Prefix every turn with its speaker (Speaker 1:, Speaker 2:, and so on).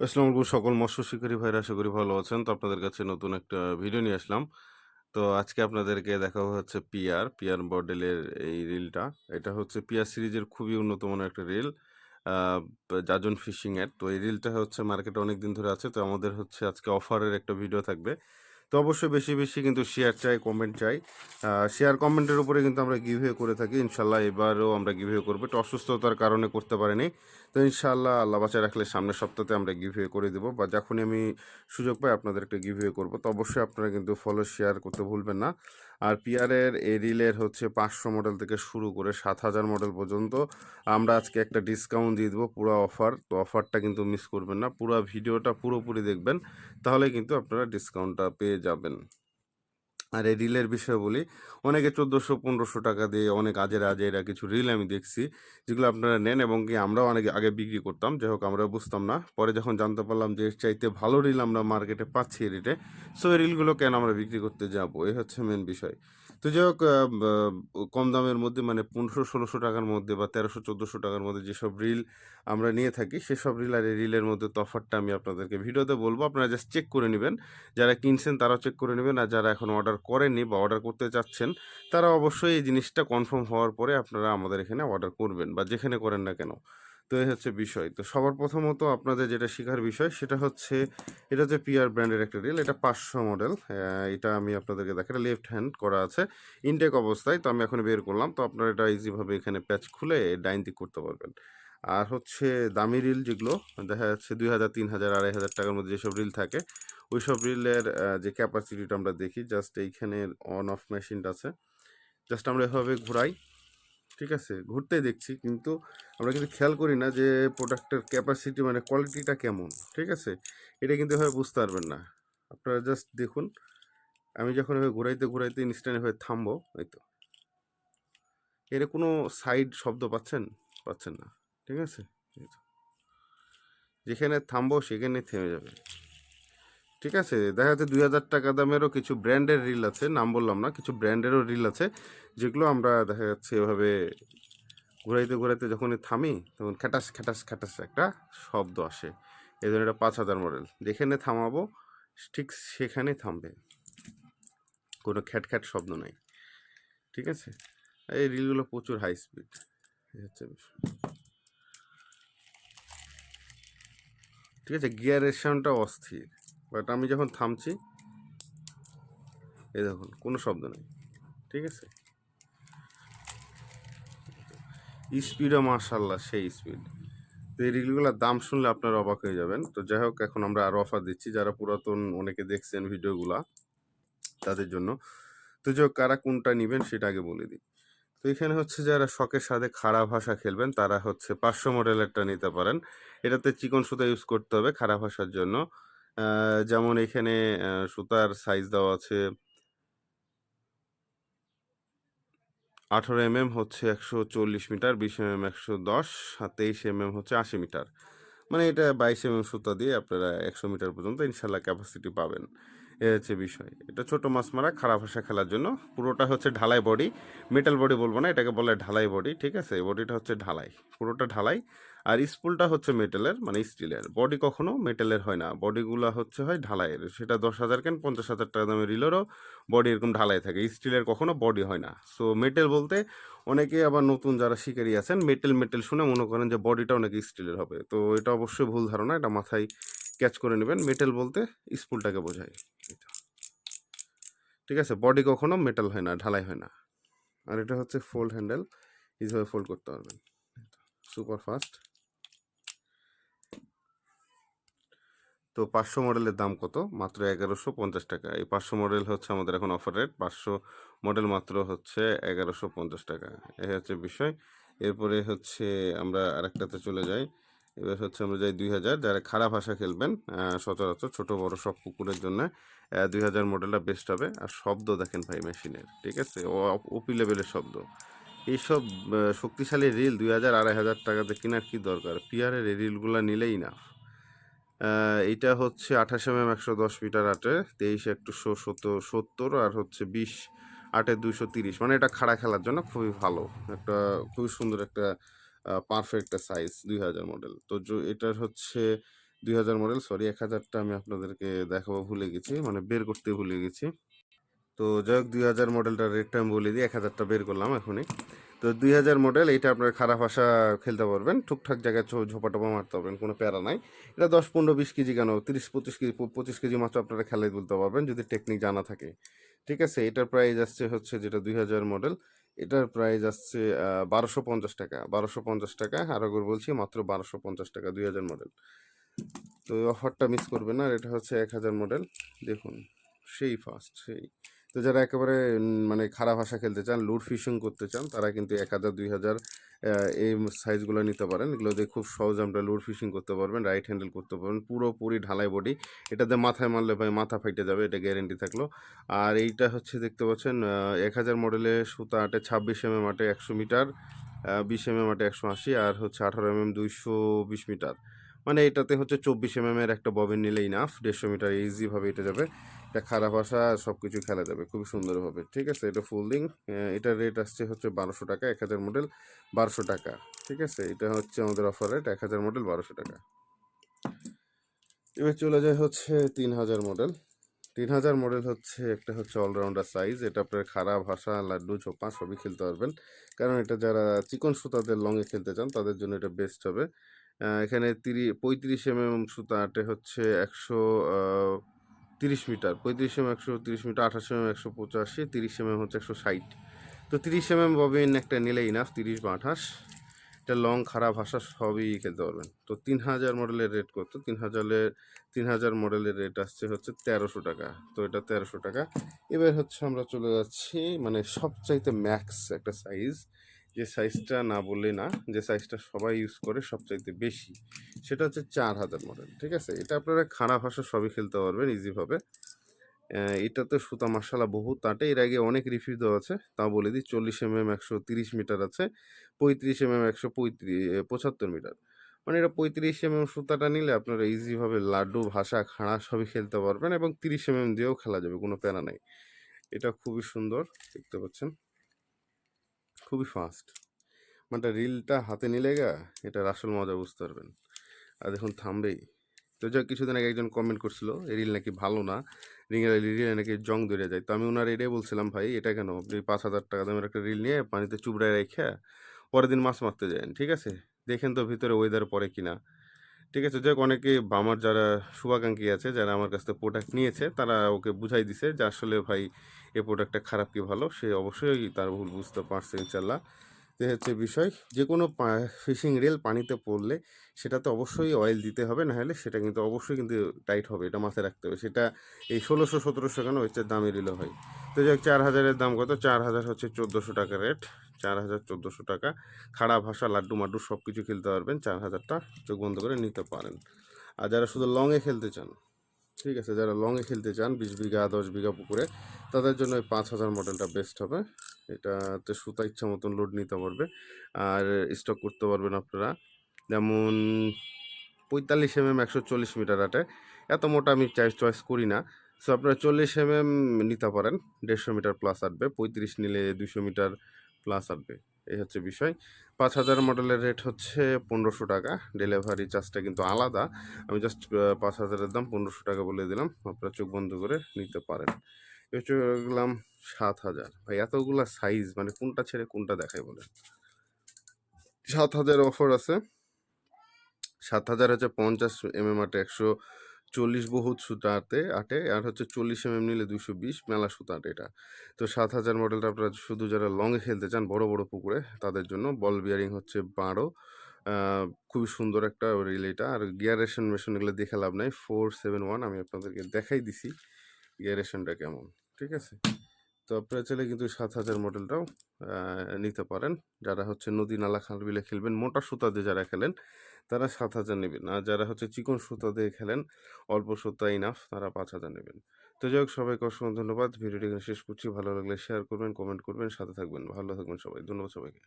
Speaker 1: আসসালামু আলাইকুম সকল মৎস্য শিকারী ভাইরা, আশা করি ভালো আছেন। তো আপনাদের কাছে নতুন একটা ভিডিও নিয়ে আসলাম। তো আজকে আপনাদেরকে দেখাবো হচ্ছে পিয়ার পিয়ার বডেলের এই রিলটা। এটা হচ্ছে পিয়ার সিরিজের খুবই উন্নত মানের একটা রিল। জাজন ফিশিংয়ের তো এই রিলটা হচ্ছে মার্কেটে অনেক দিন ধরে আছে। তো আমাদের হচ্ছে আজকে অফারের একটা ভিডিও থাকবে। তো অবশ্যই বেশি বেশি কিন্তু শেয়ার চাই কমেন্ট চাই। শেয়ার কমেন্টের উপরে কিন্তু আমরা গিভওয়ে করে থাকি। ইনশাল্লাহ এবারও আমরা গিভওয়ে করব। একটু অসুস্থতার কারণে করতে পারিনি। তো ইনশাল্লাহ আল্লাহ বাঁচায় রাখলে সামনের সপ্তাহে আমরা গিভওয়ে করে দেবো। বা যখনই আমি সুযোগ পাই আপনাদের একটা গিভওয়ে করব। তো অবশ্যই আপনারা কিন্তু ফলো শেয়ার করতে ভুলবেন না। আর পিয়ারের এই রিলের হচ্ছে পাঁচশো মডেল থেকে শুরু করে সাত হাজার মডেল পর্যন্ত। আমরা আজকে একটা ডিসকাউন্ট দিয়ে দেবো পুরো অফার তো অফারটা কিন্তু মিস করবেন না। পুরো ভিডিওটা পুরোপুরি দেখবেন। তাহলে কিন্তু আপনারা ডিসকাউন্টটা পেয়ে যাবেন। আর এই রিলের বিষয়ে বলি, অনেকে চোদ্দোশো, পনেরোশো টাকা দিয়ে অনেক আজের আজেরা কিছু রিল আমি দেখছি, যেগুলো আপনারা নেন এবং কি আমরাও অনেক আগে বিক্রি করতাম, যাই হোক আমরা বুঝতাম না। পরে যখন জানতে পারলাম যে এর চাইতে ভালো রিল আমরা মার্কেটে পাচ্ছি রেটে সো এই রিলগুলো কেন আমরা বিক্রি করতে যাব? এই হচ্ছে মেন বিষয়। তো যাই হোক কম দামের মধ্যে মানে পনেরোশো, ষোলোশো টাকার মধ্যে বা তেরোশো, চোদ্দোশো টাকার মধ্যে যেসব রিল আমরা নিয়ে থাকি, সেসব রিল আর এই রিলের মধ্যে তফাৎটা আমি আপনাদেরকে ভিডিওতে বলব। আপনারা জাস্ট চেক করে নেবেন। যারা কিনছেন তারাও চেক করে নেবেন। আর যারা এখন অর্ডার করেননি বা অর্ডার করতে চাচ্ছেন, তারা অবশ্যই এই জিনিসটা কনফার্ম হওয়ার পরে আপনারা আমাদের এখানে অর্ডার করবেন বা যেখানে করেন না কেন। তো এই হচ্ছে বিষয়। তো সবার প্রথমত আপনাদের যেটা শেখার বিষয়, সেটা হচ্ছে এটা হচ্ছে পিআর ব্র্যান্ডের একটা রিল এটা পাঁচশো মডেল এটা আমি আপনাদেরকে দেখাই, এটা লেফট হ্যান্ড করা আছে। ইনটেক অবস্থায়, তো আমি এখন বের করলাম, তো আপনারা এটা ইজিভাবে এখানে প্যাচ খুলে ডাইন দিক করতে পারবেন। আর হচ্ছে দামি রিল যেগুলো, দেখা যাচ্ছে দুই হাজার, তিন হাজার, আড়াই হাজার টাকার মধ্যে যেসব রিল থাকে ওই সব রিলের যে ক্যাপাসিটিটা আমরা দেখি জাস্ট এইখানে অন অফ মেশিনটা আছে। জাস্ট আমরা এভাবে ঘোরাই ঠিক আছে, ঘুরতেই দেখছি। কিন্তু আমরা কিন্তু খেয়াল করি না যে প্রোডাক্টের ক্যাপাসিটি মানে কোয়ালিটিটা কেমন, ঠিক আছে? এটা কিন্তু এভাবে বুঝতে পারবেন না। আপনারা জাস্ট দেখুন, আমি যখন এভাবে ঘুরাইতে ঘুরাইতে ইনস্ট্যান্ট এভাবে থামবো, এই তো। এর কোনো সাইড শব্দ পাচ্ছেন? পাচ্ছেন না, ঠিক আছে? যেখানে থামবো সেখানে থেমে যাবে। ঠিক আছে? দেখা যাচ্ছে দুই হাজার টাকা দামেরও কিছু ব্র্যান্ডের রিল আছে। নাম বললাম না, কিছু ব্র্যান্ডেরও রিল আছে, যেগুলো আমরা দেখা যাচ্ছে এভাবে ঘুরাইতে ঘুরাইতে যখনই থামি, তখন খ্যাটাস খ্যাটাস খ্যাটাস একটা শব্দ আসে। এই জন্য এটা পাঁচ হাজার মডেল যেখানে থামাবো, ঠিক সেখানেই থামবে। কোনো খ্যাট খ্যাট শব্দ নাই। ঠিক আছে? এই রিলগুলো প্রচুর হাই স্পিড ঠিক আছে? গিয়ারের সাউন্ডটা অস্থির। বাট আমি যখন থামছি, এই দেখুন, কোনো শব্দ নেই, ঠিক আছে? স্পিডও মার্শাল্লাহ সেই স্পিড। তো এই রিলগুলোর দাম শুনলে আপনারা অবাক হয়ে যাবেন। তো যাই হোক, এখন আমরা আরও অফার দিচ্ছি। যারা পুরাতন অনেকে দেখছেন ভিডিওগুলা তাদের জন্য। তো যাই হোক, কারা কোনটা নেবেন সেটা আগে বলে দিই। তো এখানে হচ্ছে যারা শখের সাথে খারাপ ভাষা খেলবেন, তারা হচ্ছে পাঁচশো মডেলেরটা নিতে পারেন। এটাতে চিকন সুতা ইউজ করতে হবে খারাপ ভাষার জন্য। যেমন এখানে সুতার সাইজ দেওয়া আছে আঠারো এম এম হচ্ছে একশো চল্লিশ মিটার, বিশ এম এম একশো দশ, আর তেইশ এম এম হচ্ছে আশি মিটার। মানে এটা বাইশ এম এম সুতা দিয়ে আপনারা একশো মিটার পর্যন্ত ইনশাল্লাহ ক্যাপাসিটি পাবেন। এ হচ্ছে বিষয়। এটা ছোট মাছ মারা খারাপ ভাষা খেলার জন্য। পুরোটা হচ্ছে ঢালাই বডি মেটাল বডি বলব না, এটাকে বলে ঢালাই বডি ঠিক আছে? বডিটা হচ্ছে ঢালাই। পুরোটা ঢালাই। আর স্পুলটা হচ্ছে মেটালের মানে স্টিলের। বডি কখনো মেটালের হয় না। বডিগুলো হচ্ছে হয় ঢালাইয়ের। সেটা দশ হাজার কেন পঞ্চাশ হাজার টাকা দামের রিলেরও বডি এরকম ঢালাই থাকে। স্টিলের কখনো বডি হয় না। সো মেটেল বলতে অনেকে আবার নতুন যারা শিকারী আছেন, মেটেল মেটেল শুনে মনে করেন যে বডিটা অনেক স্টিলের হবে। তো এটা অবশ্যই ভুল ধারণা। এটা মাথায় ক্যাচ করে নেবেন। মেটেল বলতে স্পুলটাকে বোঝায়। ঠিক আছে? বডি কখনো মেটাল হয় না, ঢালাই হয় না। আর এটা হচ্ছে ফোল্ড হ্যান্ডেল ইজিভাবে ফোল্ড করতে পারবেন। সুপার ফাস্ট তো পাঁচশো মডেলের দাম কত? মাত্র এগারোশো পঞ্চাশ টাকা। এই পাঁচশো মডেল হচ্ছে আমাদের এখন অফার রেট পাঁচশো মডেল মাত্র হচ্ছে এগারোশো পঞ্চাশ টাকা। এই হচ্ছে বিষয়। এরপরে হচ্ছে আমরা আরেকটাতে চলে যাই। এবার হচ্ছে আমরা যাই দুই হাজার। যারা খারাপ ভাষা খেলবেন সচরাচর ছোট বড় সব পুকুরের জন্য দুই হাজার মডেলটা বেস্ট হবে। আর শব্দ দেখেন ভাই মেশিনের ঠিক আছে? ওপি লেভেলের শব্দ। এইসব শক্তিশালী রিল দুই হাজার আড়াই হাজার টাকাতে কেনার কি দরকার? পিয়ারের এই রিলগুলো নিলেই না। এইটা হচ্ছে আঠাশ এম এম একশো দশ মিটার আটে, তেইশ একশো সত্তর আর হচ্ছে বিশ আটে দুইশো তিরিশ। মানে এটা খাড়া খেলার জন্য খুবই ভালো। একটা খুবই সুন্দর একটা পারফেক্ট একটা সাইজ দুই হাজার মডেল তো এটার হচ্ছে দুই হাজার মডেল সরি এক হাজারটা আমি আপনাদেরকে দেখাবো, ভুলে গেছি মানে বের করতে ভুলে গেছি। তো যাই হোক, দুই হাজার মডেলটার রেটটা আমি বলে দিই, এক হাজারটা বের করলাম এখনই। তো দুই হাজার মডেল এটা আপনার খারাপ ভাষা খেলতে পারবেন। টুকটাক জায়গায় ঝোপা টোপা মারতে পারবেন, কোনো প্যারা নাই। এটা দশ, পনেরো, বিশ কেজি কেন? তিরিশ, পঁচিশ কেজি পঁচিশ কেজি মাত্র আপনারা খেলায় তুলতে পারবেন, যদি টেকনিক জানা থাকে। ঠিক আছে? এটার প্রাইস আসছে হচ্ছে যেটা দুই হাজার মডেল এটার প্রাইস আসছে বারোশো পঞ্চাশ টাকা। বারোশো পঞ্চাশ টাকা, আরও করে বলছি মাত্র বারোশো পঞ্চাশ টাকা, দুই হাজার মডেল তো অফারটা মিস করবেন না, আর এটা হচ্ছে এক হাজার মডেল দেখুন, সেই ফার্স্ট সেই। তো যারা একেবারে মানে খারাপ ভাষা খেলতে চান, লুড ফিশিং করতে চান, তারা কিন্তু এক হাজার, দুই হাজার এই সাইজগুলো নিতে পারেন। এগুলো দিয়ে খুব সহজে আমরা লুড ফিশিং করতে পারবেন রাইট হ্যান্ডেল করতে পারবেন, পুরোপুরি ঢালাই বডি এটাতে মাথায় মারলে ভাই মাথা ফাইটে যাবে, এটা গ্যারেন্টি থাকল। আর এইটা হচ্ছে দেখতে পাচ্ছেন এক হাজার মডেলে সুতা আটে ছাব্বিশ এম এম আটে একশো মিটার বিশ এম এম আটে একশো আশি, আর হচ্ছে আঠারো এম এম দুইশো বিশ মিটার। মানে এটাতে হচ্ছে চব্বিশ এম এর একটা ববিন নিলে ইনাফ দেড়শো মিটার ইজিভাবে এটা যাবে। এটা খারাপ আসা সব কিছু খেলা যাবে, খুবই সুন্দরভাবে ঠিক আছে? এটা ফোল্ডিং এটার রেট আসছে হচ্ছে বারোশো টাকা, এক হাজার মডেল বারোশো টাকা, ঠিক আছে? এটা হচ্ছে আমাদের অফার রেট এক হাজার মডেল বারোশো টাকা। এবার চলে যায় হচ্ছে তিন হাজার মডেল তিন হাজার মডেল হচ্ছে একটা হচ্ছে অলরাউন্ডার সাইজ এটা আপনার খারাপ ভাষা লাড্ডু চোপা সবই খেলতে পারবেন। কারণ এটা যারা চিকন সুতাদের লংয়ে খেলতে চান, তাদের জন্য এটা বেস্ট হবে। এখানে তিরি, পঁয়ত্রিশ এম এম সুতা আটে হচ্ছে একশো তিরিশ মিটার। পঁয়ত্রিশ এম একশো তিরিশ মিটার, আঠাশ এম একশো পঁচাশি, তিরিশ এম হচ্ছে একশো ষাট। তো তিরিশ এম এম ববিন একটা নিলে ইনাফ তিরিশ বা আঠাশ। এটা লং, খারাপ ভাষা সবই খেলতে পারবেন। তো তিন হাজার মডেলের রেট কত? তিন হাজারের, তিন হাজার মডেলের রেট আসছে হচ্ছে তেরোশো টাকা। তো এটা তেরোশো টাকা। এবার হচ্ছে আমরা চলে যাচ্ছি মানে সবচাইতে ম্যাক্স একটা সাইজ যে সাইজটা না বললে না, যে সাইজটা সবাই ইউজ করে সবচাইতে বেশি, সেটা হচ্ছে চার হাজার মডেল ঠিক আছে? এটা আপনারা খারাপ ভাষা সবই খেলতে পারবেন ইজিভাবে এটাতে সুতা মশালা বহু তাটে এর আগে অনেক রিভিউ দেওয়া আছে তা বলে দিই, চল্লিশ এম এম একশো তিরিশ মিটার আছে, পঁয়ত্রিশ এম এম একশো পঁয়ত্রিশ পঁচাত্তর মিটার মানে এটা পঁয়ত্রিশ এম এম সুতাটা নিলে আপনারা ইজিভাবে লাড্ডু, ভাষা, খাড়া সবই খেলতে পারবেন এবং তিরিশ এম এম দিয়েও খেলা যাবে, কোনো প্যারা নেই। এটা খুবই সুন্দর, দেখতে পাচ্ছেন। খুবই ফাস্ট মানে রিলটা হাতে নিলে গা এটা আসল মজা বুঝতে পারবেন। আর দেখুন, থামবেই। তো যাক, কিছুদিন আগে একজন কমেন্ট করছিল এই রিল নাকি ভালো না। রিঙের রিলে নাকি জং ধরে যায়। তো আমি ওনার এটাই বলছিলাম, ভাই, এটা কেন? আপনি পাঁচ হাজার টাকা দামের একটা রিল নিয়ে পানিতে চুবড়ায় রেখে পরের দিন মাছ মারতে যান, ঠিক আছে? দেখেন তো ভিতরে ওয়েদার পরে কিনা। ঠিক আছে, যাক, অনেকে আমার যারা শুভাকাঙ্ক্ষী আছে, যারা আমার কাছ থেকে প্রোডাক্ট নিয়েছে, তারা ওকে বুঝাই দিছে যে আসলে ভাই, এ প্রোডাক্টটা খারাপ কি ভালো? সে অবশ্যই তার ভুল বুঝতে পারছে ইনশাল্লাহ যে হচ্ছে বিষয়। যে কোনো ফিশিং রেল পানিতে পড়লে সেটাতে অবশ্যই অয়েল দিতে হবে না হলে সেটা কিন্তু অবশ্যই কিন্তু টাইট হবে, এটা মাথায় রাখতে হবে। সেটা এই ষোলোশো, সতেরোশো কেন হচ্ছে দামি রিলে হয়। তো যাক চার হাজারের দাম কত? চার হাজার হচ্ছে চোদ্দোশো টাকা রেট চার হাজার, চোদ্দোশো টাকা। খাড়া ভাষা, লাড্ডু, মাড্ডু সব কিছু খেলতে পারবেন, চার হাজারটা চোখ বন্ধ করে নিতে পারেন। আর যারা শুধু লংয়ে খেলতে চান, ঠিক আছে, যারা লংয়ে খেলতে চান, বিশ বিঘা, দশ বিঘা পুকুরে, তাদের জন্য এই পাঁচ হাজার মডেলটা বেস্ট হবে। এটাতে সুতা ইচ্ছা মতন লোড নিতে পারবে। আর স্টক করতে পারবেন আপনারা। যেমন পঁয়তাল্লিশ এম এম একশো চল্লিশ মিটার আটে। এত মোটা আমি চয়েস চয়েস করি না। সো আপনারা চল্লিশ এম এম নিতে পারেন। দেড়শো মিটার প্লাস আসবে পঁয়ত্রিশ নিলে দুশো মিটার প্লাস আসবে এই হচ্ছে বিষয়। পাঁচ হাজার মডেলের রেট হচ্ছে পনেরোশো টাকা। ডেলিভারি চার্জটা কিন্তু আলাদা। আমি জাস্ট পাঁচ হাজারের দাম পনেরোশো টাকা বলে দিলাম। আপনারা চোখ বন্ধ করে নিতে পারেন। চলে গেলাম সাত হাজার। ভাই, এতগুলা সাইজ মানে কোনটা ছেড়ে কোনটা দেখায় বলে সাত হাজার অফার আছে। সাত হাজার হচ্ছে পঞ্চাশ এম এম আটে, একশো চল্লিশ বহুত সুতা আটে আটে, আর হচ্ছে চল্লিশ এম এম নিলে দুশো বিশ মেলা সুতা আটে এটা। তো সাত হাজার মডেলটা আপনারা শুধু যারা লংয়ে খেলতে চান, বড় বড় পুকুরে, তাদের জন্য বল বিয়ারিং হচ্ছে বারো। খুবই সুন্দর একটা রিল এটা আর গিয়ারেশন মেশিন এগুলো দেখে লাভ নাই। ফোর সেভেন ওয়ান আমি আপনাদেরকে দেখাই দিছি। গিয়ারেশনটা কেমন? ঠিক আছে? তো আপনারা চাইলে কিন্তু সাত হাজার মডেলটাও নিতে পারেন। যারা হচ্ছে নদী নালা খাল বিলে খেলবেন, মোটা সুতা দিয়ে যারা খেলেন, তারা সাত হাজার নেবেন। আর যারা হচ্ছে চিকন সুতা দিয়ে খেলেন, অল্প সুতা ইনাফ তারা পাঁচ হাজার নেবেন। তো যাই হোক, সবাইকে অসংখ্য ধন্যবাদ। ভিডিওটি এখানে শেষ করছি। ভালো লাগলে শেয়ার করবেন কমেন্ট করবেন, সাথে থাকবেন। ভালো থাকবেন সবাই। ধন্যবাদ সবাইকে।